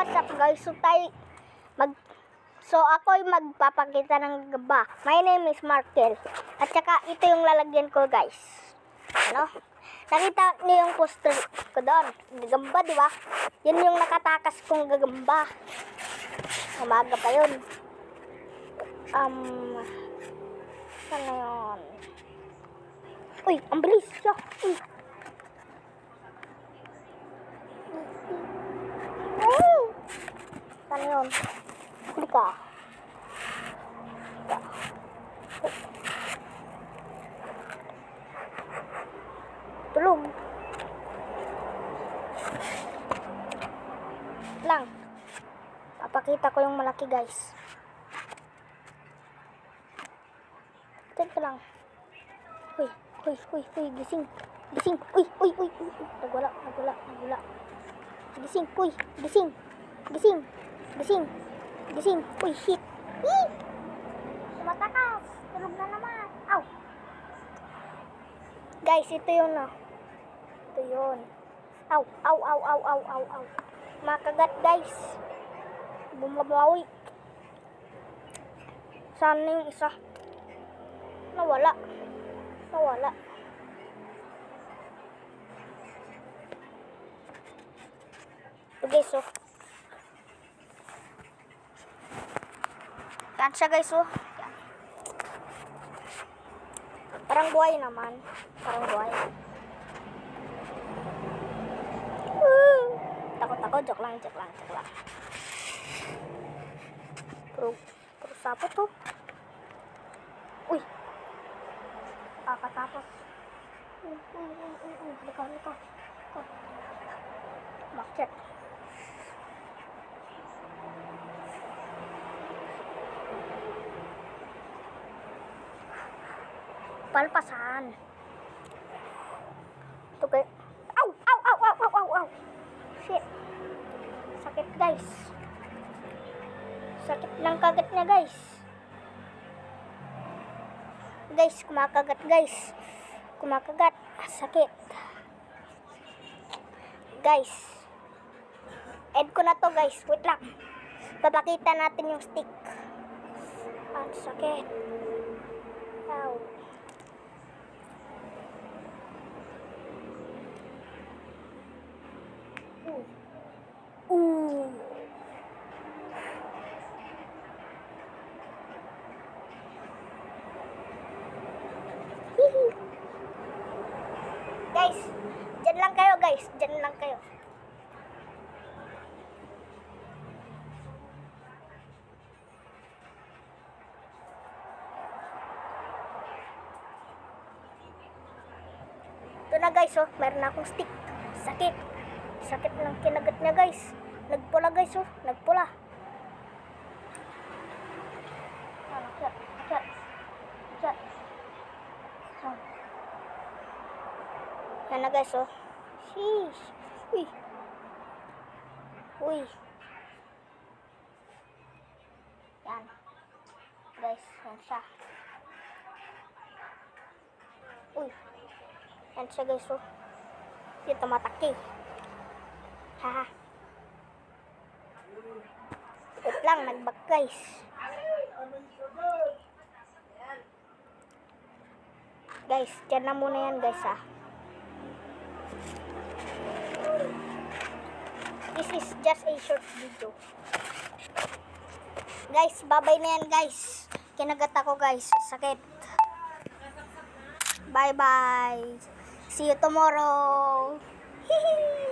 what's up guys? So tayo mag So ako'y magpapakita ng gaba. My name is Markel. At saka ito yung lalagyan ko guys. Ano? Nakita niyo yung poster ko doon. Gagamba, di ba? Yun yung nakatakas kong gagamba. Umaga pa yun. Um, ano yun? Uy, ang bilis siya. Uy. Yun? Huli ka. Tulog. Lang. Papakita ko yung malaki guys. Tignan lang. Uy, uy, uy, uy, gising. Gising. Uy, uy, uy. uy. Nagwala, nagwala, nagwala. Gising, uy, gising. Gising. Gising. Gising. Uy, shit. Hii! Tumatakas. Tulog na naman. Aw. Guys, ito yun ah. Ito yun. Aw, aw, aw, aw, aw, aw, aw. Makagat guys. Bumabawi. Saan na yung isa? Nawala. Nawala. Ito guys Yan siya guys oh. Parang buhay naman. Parang buhay. Takot ako. Joke lang, joke lang, joke lang. Pero, pero sapo to. Uy! Kakatapos. Uy, uy, uy, uy, uy. Bakit? Palpasan. Ito kay... Ow! Ow! Ow! Ow! Ow! Ow! Ow! Shit. Sakit guys. Sakit lang kagat niya guys. Guys, kumakagat guys. Kumakagat. Ah, Sakit. Guys. Add ko na to guys. Wait lang. Papakita natin yung stick. Ang sakit. Ow. Ooh. Hihi. guys, dyan lang kayo guys. Dyan lang kayo. Ito na guys, oh. Meron akong stick. Sakit. Sakit ng kinagat niya guys. Nagpula guys, oh. Nagpula. Ah, akyat, akyat, akyat. Ah. Yan na guys, oh. Sheesh. Uy. Uy. Yan. Guys, yan siya. Uy. Yan siya guys, oh. Yung tumataki. Haha. Wait lang, nagbak guys. Guys, dyan na muna yan guys ah. This is just a short video. Guys, babay na yan guys. Kinagat ako guys. Sakit. Bye bye. See you tomorrow. Hihi.